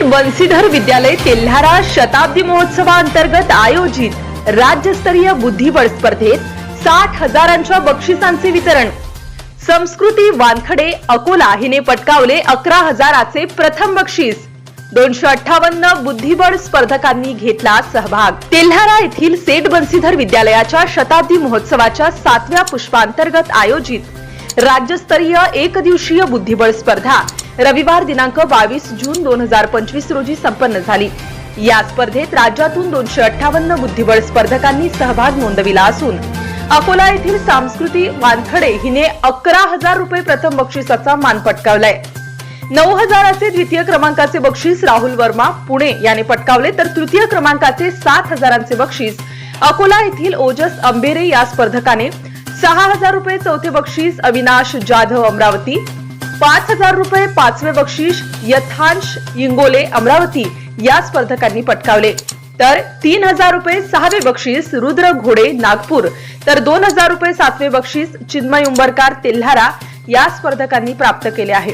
सेठ बन्सीधर विद्यालय तेल्हारा शताब्दी महोत्सवाअंतर्गत आयोजित राज्यस्तरीय बुद्धिबळ स्पर्धेत साठ हजारांच्या बक्षिसांचे वितरण. संस्कृती वानखडे अकोला हिने पटकावले अकरा हजाराचे प्रथम बक्षीस. दोनशे अठ्ठावन्न बुद्धिबळ स्पर्धकांनी घेतला सहभाग. तेल्हारा येथील सेठ बन्सीधर विद्यालयाच्या शताब्दी महोत्सवाच्या सातव्या पुष्पांतर्गत आयोजित राज्यस्तरीय एक दिवसीय बुद्धिबळ स्पर्धा रविवार दिनांक बावीस जून दोन हजार पंचवीस रोजी संपन्न झाली. या स्पर्धेत राज्यातून दोनशे अठ्ठावन्न बुद्धिबळ स्पर्धकांनी सहभाग नोंदविला असून अकोला येथील सांस्कृती वानखडे हिने अकरा हजार रुपये प्रथम बक्षिसाचा मान पटकावलाय. नऊ हजाराचे द्वितीय क्रमांकाचे बक्षीस राहुल वर्मा पुणे याने पटकावले तर तृतीय क्रमांकाचे सात हजारांचे बक्षीस अकोला येथील ओजस अंबेरे या स्पर्धकाने. सहा हजार रुपये चौथे बक्षीस अविनाश जाधव अमरावती पाच हजार रुपये पाचवे बक्षीस यथांश इंगोले अमरावती या स्पर्धकांनी पटकावले. तर तीन हजार रुपये सहावे बक्षीस रुद्र घोडे नागपूर. तर दोन हजार रुपये सातवे बक्षीस चिन्मय उंबरकार तेल्हारा या स्पर्धकांनी प्राप्त केले आहे.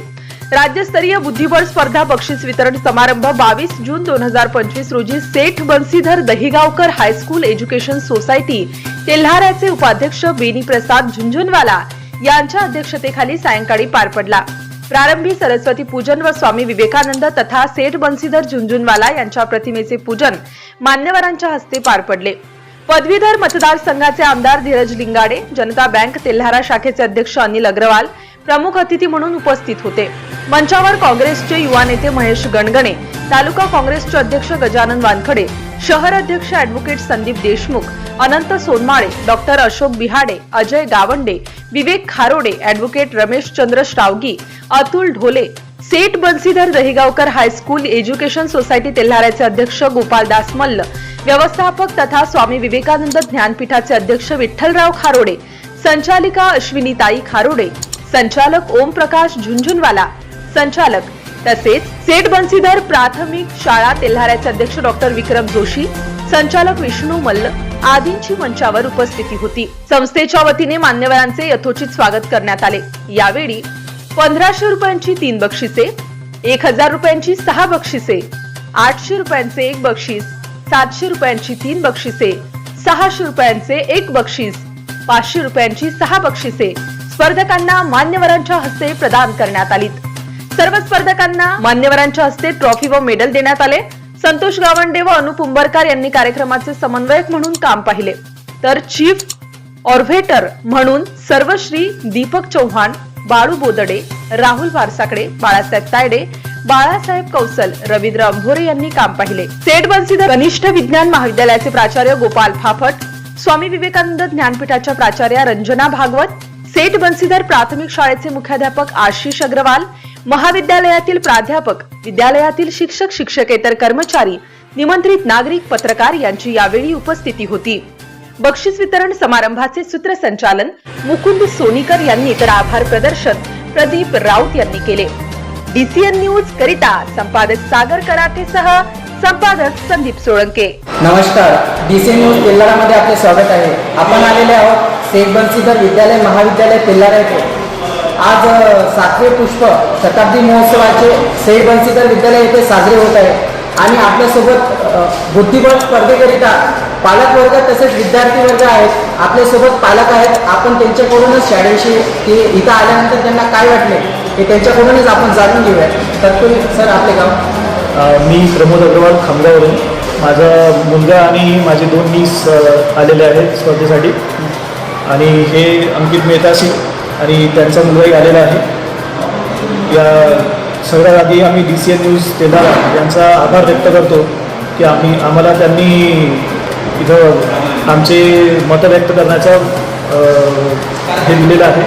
राज्यस्तरीय बुद्धिबळ स्पर्धा बक्षीस वितरण समारंभ बावीस जून दोन हजार पंचवीस रोजी Seth Bansidhar Dahigaonkar high school education society तेल्हाऱ्याचे उपाध्यक्ष बेनी प्रसाद झुंझुनवाला यांच्या अध्यक्षतेखाली सायंकाळी पार पडला. प्रारंभी सरस्वती पूजन व स्वामी विवेकानंद तथा सेठ बन्सीधर झुंझुनवाला यांच्या प्रतिमेचे पूजन मान्यवरांच्या हस्ते पार पडले. पदवीधर मतदारसंघाचे आमदार धीरज लिंगाडे जनता बँक तेल्हारा शाखेचे अध्यक्ष अनिल अग्रवाल प्रमुख अतिथी म्हणून उपस्थित होते. मंचावर काँग्रेसचे युवा नेते महेश गणगणे तालुका काँग्रेसचे अध्यक्ष गजानन वानखडे शहर अध्यक्ष advocate Sandeep Deshmukh Anant Sonmale doctor Ashok Bihade Ajay Gawande Vivek Kharode advocate Ramesh Chandra Shrawagi Atul Dhole Seth Bansidhar Dahigaonkar high school education society तेल्हाऱ्याचे अध्यक्ष गोपालदास मल्ल व्यवस्थापक तथा स्वामी विवेकानंद ज्ञानपीठाचे अध्यक्ष विठ्ठलराव खारोडे संचालिका अश्विनीताई खारोडे संचालक ओमप्रकाश झुंझुनवाला. संचालक तसेच सेठ बन्सीधर प्राथमिक शाळा तेल्हाऱ्याचे अध्यक्ष डॉक्टर विक्रम जोशी संचालक विष्णू मल्ल आदींची मंचावर उपस्थिती होती. संस्थेच्या वतीने मान्यवरांचे यथोचित स्वागत करण्यात आले. यावेळी पंधराशे रुपयांची तीन बक्षिसे एक हजार रुपयांची सहा बक्षिसे आठशे रुपयांचे एक बक्षीस सातशे रुपयांची तीन बक्षिसे सहाशे रुपयांचे एक बक्षीस पाचशे रुपयांची सहा बक्षिसे स्पर्धकांना मान्यवरांच्या हस्ते प्रदान करण्यात आली सर्व स्पर्धकांना मान्यवरांच्या हस्ते ट्रॉफी व मेडल देण्यात आले. संतोष गावंडे व अनुप उंबरकार यांनी कार्यक्रमाचे समन्वयक म्हणून काम पाहिले. तर चीफ ऑर्व्हेटर म्हणून सर्वश्री दीपक चव्हाण बाळू बोदडे राहुल वारसाकडे बाळासाहेब तायडे बाळासाहेब कौसल रवींद्र अंभोरे यांनी काम पाहिले. सेठ बन्सीधर कनिष्ठ विज्ञान महाविद्यालयाचे प्राचार्य गोपाल फाफट स्वामी विवेकानंद ज्ञानपीठाच्या प्राचार्या रंजना भागवत सेठ बन्सीधर प्राथमिक शाळेचे मुख्याध्यापक आशिष अग्रवाल महाविद्यालयातील प्राध्यापक विद्यालयातील शिक्षक शिक्षकेतर कर्मचारी निमंत्रित नागरिक पत्रकार यांची यावेळी उपस्थिती होती. बक्षीस वितरण समारंभाचे सूत्रसंचालन मुकुंद सोनीकर यांनी तर आभार प्रदर्शन प्रदीप राऊत यांनी केले. डीसीएन न्यूज करिता संपादक सागर कराटेसह संपादक संदीप सोळंके. नमस्कार. डीसीएन न्यूज तेल्हारामध्ये आपले स्वागत आहे. आपण आलेले आहोत स्टेट बन्सीधर विद्यालय महाविद्यालय तेल्हारा येथे आज सातवे पुष्प शताब्दी महोत्सवाचे शेख बन्सीधर विद्यालय येथे साजरे होत आहे. आणि आपल्यासोबत बुद्धिबळ स्पर्धेकरिता पालकवर्ग तसेच विद्यार्थी वर्ग आहेत. आपल्यासोबत पालक आहेत. आपण त्यांच्याकडूनच शाळेशी की इथं आल्यानंतर त्यांना काय वाटले हे त्यांच्याकडूनच आपण जाणून घेऊया तत्पूर्वी सर आपले गाव. मी प्रमोद अग्रवाल खामगावरून माझा मुलगा आणि माझे दोन मीस आलेले आहेत स्पर्धेसाठी. आणि हे अंकित मेहतासी आणि त्यांचा मुलगाही आलेला आहे. या सगळ्यात आधी आम्ही D C N news Telara यांचा आभार व्यक्त करतो की आम्ही आम्हाला त्यांनी इथं आमचे मतं व्यक्त करण्याचा हे दिलेलं आहे.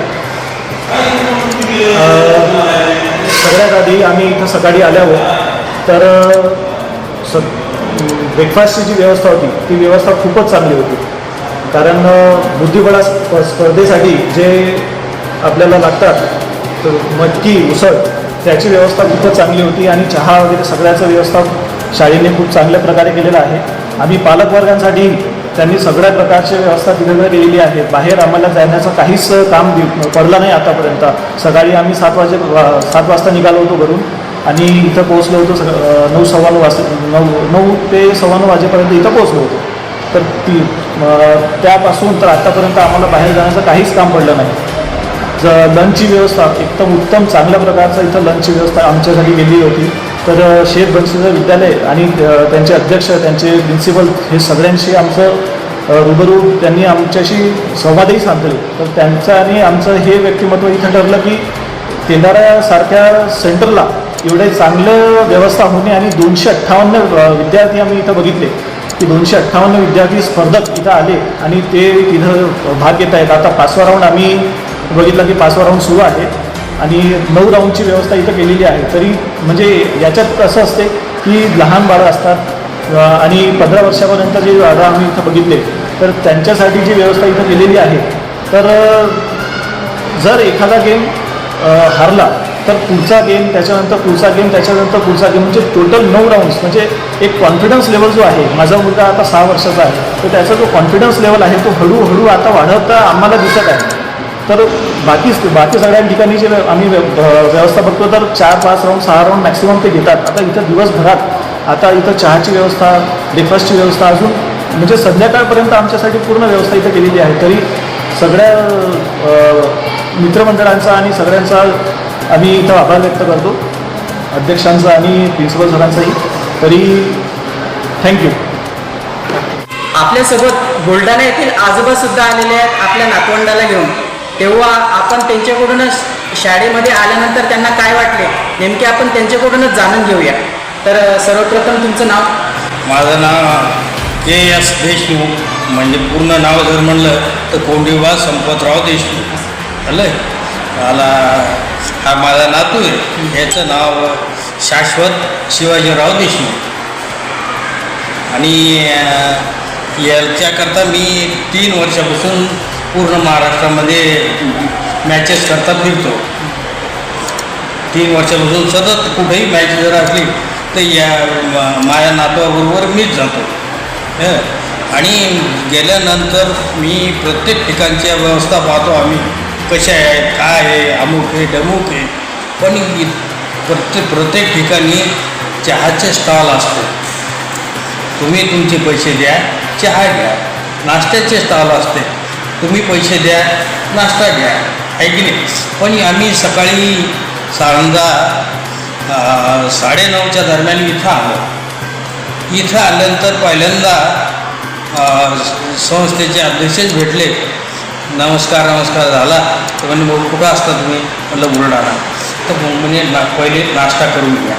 सगळ्यात आधी आम्ही इथं सकाळी आल्यावर तर स ब्रेकफास्टची जी व्यवस्था होती ती व्यवस्था खूपच चांगली होती. कारण बुद्धिबळा स्प स्पर्धेसाठी जे आपल्याला लागतात तर मटकी उसळ त्याची व्यवस्था खूपच चांगली होती आणि चहा वगैरे सगळ्याचं व्यवस्था शाळेने खूप चांगल्या प्रकारे केलेलं आहे. आम्ही पालकवर्गांसाठी त्यांनी सगळ्या प्रकारची व्यवस्था तिथं केलेली आहे बाहेर आम्हाला जाण्याचं काहीच काम दि- पडलं नाही आतापर्यंत. सकाळी आम्ही सात वाजे सात वाजता निघालो होतो घरून आणि इथं पोहोचलो होतो सग नऊ सव्वा नऊ वाजता नऊ नऊ ते सव्वा नऊ वाजेपर्यंत इथं पोहोचलो होतो. तर ती त्यापासून तर आत्तापर्यंत आम्हाला बाहेर जाण्याचं काहीच काम पडलं नाही. ज लंचची व्यवस्था एकदम उत्तम चांगल्या प्रकारचं इथं लंचची व्यवस्था आमच्यासाठी केली होती. तर शेख बंशीचं विद्यालय आणि त्यांचे अध्यक्ष त्यांचे प्रिन्सिपल हे सगळ्यांशी आमचं अ, रूबरू त्यांनी आमच्याशी संवादही साधले. तर त्यांचं आणि आमचं हे व्यक्तिमत्व इथं ठरलं की तेंडाऱ्यासारख्या सेंटरला एवढे चांगलं व्यवस्था होणे आणि दोनशे अठ्ठावन्न विद्यार्थी आम्ही इथं बघितले. की दोनशे अठ्ठावन्न विद्यार्थी स्पर्धक इथं आले आणि ते तिथं भाग घेत आहेत. आता पाचवा राऊंड आम्ही बघितलं की पाचवा राऊंड सुरू आहे आणि नऊ राऊंडची व्यवस्था इथं केलेली आहे. तरी म्हणजे याच्यात असं असते की लहान बाळं असतात आणि पंधरा वर्षापर्यंत जे बाळं आम्ही इथं बघितले तर त्यांच्यासाठी जी व्यवस्था इथं केलेली आहे तर जर एखादा गेम हारला तर पुढचा गेम त्याच्यानंतर पुढचा गेम त्याच्यानंतर पुढचा गेम म्हणजे टोटल नऊ राऊंड्स म्हणजे एक कॉन्फिडन्स लेवल जो आहे माझा मुलगा आता सहा वर्षाचा आहे तर त्याचा जो कॉन्फिडन्स लेवल आहे तो हळूहळू आता वाढवता आम्हाला दिसत आहे. तर बाकी बाकी सगळ्या ठिकाणी जे आम्ही व्य- व्यवस्था बघतो तर चार पाच राऊंड सहा राऊंड मॅक्सिमम ते घेतात. आता इथं दिवसभरात आता इथं चहाची व्यवस्था ब्रेकफास्टची व्यवस्था अजून म्हणजे संध्याकाळपर्यंत आमच्यासाठी पूर्ण व्यवस्था इथं केलेली आहे. तरी सगळ्या मित्रमंडळांचा आणि सगळ्यांचा आम्ही इथं आभार व्यक्त करतो अध्यक्षांचा आणि प्रिन्सिपल सरांचाही. तरी थँक्यू आपल्यासोबत बुलढाणा येथील आजोबा सुद्धा आलेले आहेत आपल्या नातवंडाला घेऊन. तेव्हा आपण त्यांच्याकडूनच शाळेमध्ये आल्यानंतर त्यांना काय वाटले? नेमके आपण त्यांच्याकडूनच जाणून घेऊया. तर सर्वप्रथम तुमचं नाव? माझं नाव के एस देशमुख म्हणजे पूर्ण नाव जर म्हणलं तर कोंडिबा संपतराव देशमुख. आलं मला हा माझा नातू आहे. याचं नाव शाश्वत शिवाजीराव देशमुख. आणि याच्याकरता मी तीन वर्षापासून पूर्ण महाराष्ट्रामध्ये मॅचेस करता फिरतो. तीन वर्षापासून सतत कुठेही मॅच जर असली तर या माझ्या नातवाबरोबर मीच जातो. हं. आणि गेल्यानंतर मी प्रत्येक ठिकाणच्या व्यवस्था पाहतो आम्ही. कशा आहेत काय आहे अमुक आहे डमुक आहे. पण प्रत्येक प्रत्येक ठिकाणी चहाचे स्टॉल असतो. तुम्ही तुमचे पैसे द्या चहा घ्या. नाश्त्याचे स्टॉल असते. तुम्ही पैसे द्या नाश्ता घ्या. आहे की नाही? पण आम्ही सकाळी सारंजा साडेनऊच्या दरम्यान इथं आलो. इथं आल्यानंतर पहिल्यांदा संस्थेचे अध्यक्षच भेटले. नमस्कार नमस्कार झाला. तर म्हणजे भाऊ कुठं असता तुम्ही? म्हटलं बुलढाणा. तर म्हणजे ना पहिले नाश्ता करून घ्या.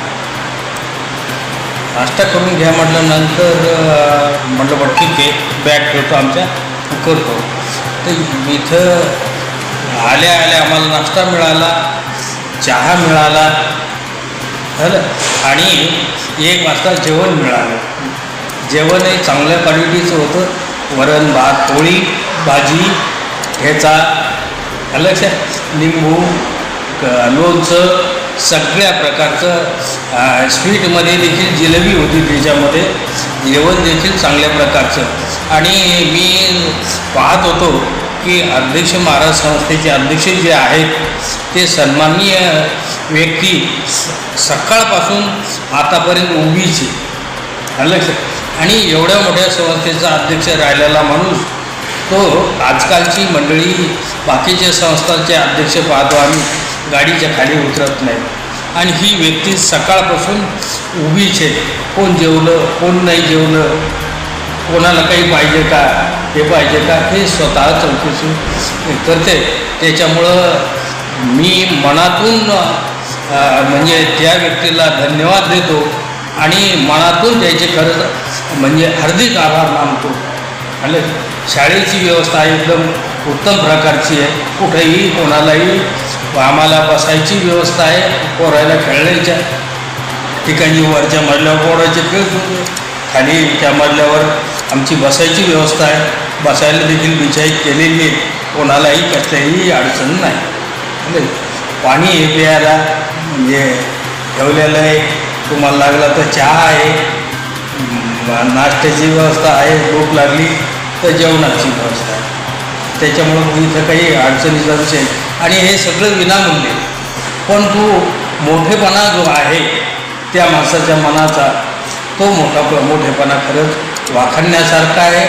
नाश्ता करून घ्या म्हटलं नंतर म्हटलं बरं ठीक आहे बॅग ठेवतो आमच्या करतो. तर इथं आल्या आल्या आम्हाला नाश्ता मिळाला चहा मिळाला झालं. आणि एक वाजता जेवण मिळालं. जेवणही चांगल्या क्वालिटीचं होतं. वरण भात पोळी भाजी ह्याचा आलं लक्षात लिंबू लोणचं सगळ्या प्रकारचं स्वीटमध्ये देखील जिलेबी होती त्याच्यामध्ये. जेवण देखील चांगल्या प्रकारचं. आणि मी पाहत होतो की अध्यक्ष महाराज संस्थेचे अध्यक्ष जे आहेत ते सन्माननीय व्यक्ती स- सकाळपासून आतापर्यंत उभीच लक्ष. आणि एवढ्या मोठ्या संस्थेचा अध्यक्ष राहिलेला माणूस तो आजकालची मंडळी बाकीच्या संस्थांचे अध्यक्ष पाहतो आम्ही गाडीच्या खाली उतरत नाही आणि ही व्यक्ती सकाळपासून उभीच आहे. कोण जेवलं कोण नाही जेवलं कोणाला काही पाहिजे का हे पाहिजे का हे स्वतः चौकशी करते. त्याच्यामुळं मी मनातून म्हणजे त्या व्यक्तीला धन्यवाद देतो आणि मनातून त्याचे खरंच म्हणजे हार्दिक आभार मानतो. म्हणजे शाळेची व्यवस्था एकदम उत्तम प्रकारची आहे. कुठेही कोणालाही आम्हाला बसायची व्यवस्था आहे. पोरायला खेळण्याच्या ठिकाणी वरच्या मजल्यावर पोरायचे खेळ. खाली त्या मजल्यावर आमची बसायची व्यवस्था आहे. बसायला देखील विचारित केलेली आहे. कोणालाही कसल्याही अडचण नाही. म्हणजे पाणी हे प्यायला म्हणजे ठेवलेलं आहे. तुम्हाला लागला तर चहा आहे. नाश्त्याची व्यवस्था आहे भूक लागली तर जेवणाची व्यवस्था आहे. त्याच्यामुळं इथं काही अडचणीचा विषय आणि हे सगळं विनामूल्य. पण तो मोठेपणा जो आहे त्या माणसाच्या मनाचा तो मोठा मोठेपणा खरंच वाखाणण्यासारखा आहे.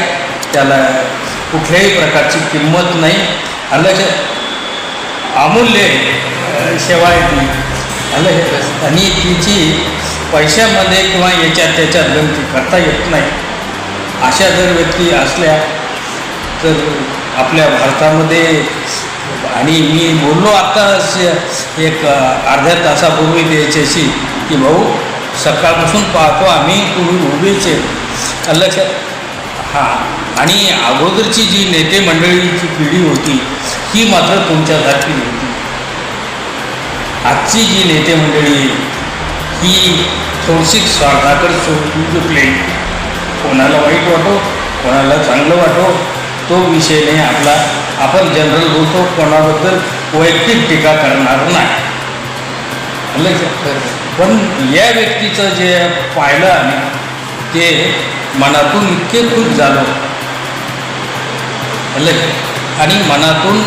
त्याला कुठल्याही प्रकारची किंमत नाही. आलं अमूल्य सेवा आहे ती. आलं आणि तिची पैशामध्ये किंवा याच्यात त्याच्यात गमती करता येत नाही. अशा जर व्यक्ती असल्या तर आपल्या भारतामध्ये आणि मी बोललो आत्ता एक अर्ध्या तासापूर्वी त्याच्याशी की भाऊ सकाळपासून पाहतो आम्ही तुम्ही उभेच आहे. लक्षात हां आणि अगोदरची जी नेते मंडळीची पिढी होती ही मात्र तुमच्यासारखी होती आजची जी नेते मंडळी थोडीशी स्वार्थाकडे सोडून चुकले कोणाला वाईट वाटो कोणाला चांगलं वाटो तो विषय नाही आपला आपण जनरल बोलतो कोणाबद्दल वैयक्तिक टीका करणार नाही. पण या व्यक्तीचं जे पाहिलं आम्ही ते मनातून इतके खुश झालो. आणि मनातून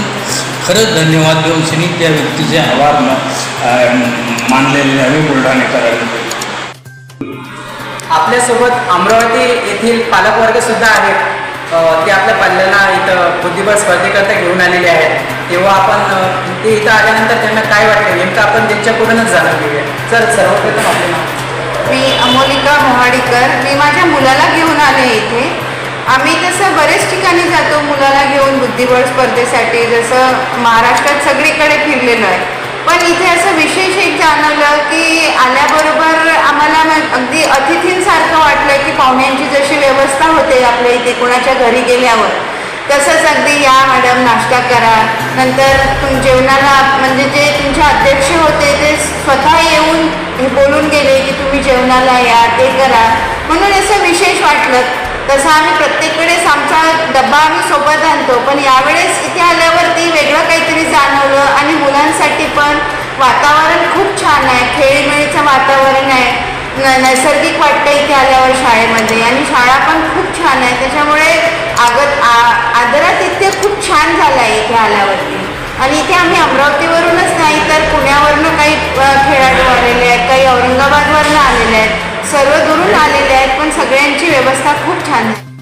खरंच धन्यवाद देऊन शनी त्या व्यक्तीचे आभार मानलेले आम्ही बुलढाणेकरांनी आपल्यासोबत अमरावती येथील पालकवर्ग सुद्धा आहेत. ते आपल्या पाल्याला इथं बुद्धिबळ स्पर्धेकरता घेऊन आलेले आहेत. तेव्हा आपण ते इथं आल्यानंतर त्यांना काय वाटलं नेमकं आपण त्यांच्याकडूनच जाणून घेऊया. सर सर्वप्रथम आपले नाव. मी अमोलिका मोहाडीकर. मी माझ्या मुलाला घेऊन आले इथे. आम्ही तसं बरेच ठिकाणी जातो मुलाला घेऊन बुद्धिबळ स्पर्धेसाठी जसं महाराष्ट्रात सगळीकडे फिरलेलो आहे. पण इथे असं विशेष एक जाणवलं की आल्याबरोबर आम्हाला मग अगदी अतिथींसारखं वाटलं की पाहुण्यांची जशी व्यवस्था होते आपल्या इथे कोणाच्या घरी गेल्यावर. तसंच अगदी या मॅडम नाश्ता करा नंतर तुम जेवणाला म्हणजे जे तुमचे अध्यक्ष होते ते स्वतः येऊन बोलून गेले की तुम्ही जेवणाला या ते करा. म्हणून असं विशेष वाटलं. तसा आम्ही प्रत्येक वेळेस आमचा डब्बा आम्ही सोबत आणतो पण यावेळेस इथे आल्यावरती वेगळं काहीतरी जाणवलं आणि मुलांसाठी पण वातावरण खूप छान आहे खेळीमेळीचं वातावरण आहे न- नैसर्गिक वाटतं इथे आल्यावर शाळेमध्ये आणि शाळा पण खूप छान आहे त्याच्यामुळे आगत आ- आदरात इथे खूप छान झालं आहे इथे आल्यावरती. आणि इथे आम्ही अमरावतीवरूनच नाही तर पुण्यावरनं काही खेळाडू आलेले आहेत काही औरंगाबादवरनं आलेले आहेत. सर्व दुरून आलेले आहेत पण सगळ्यांची व्यवस्था खूप छान आहे.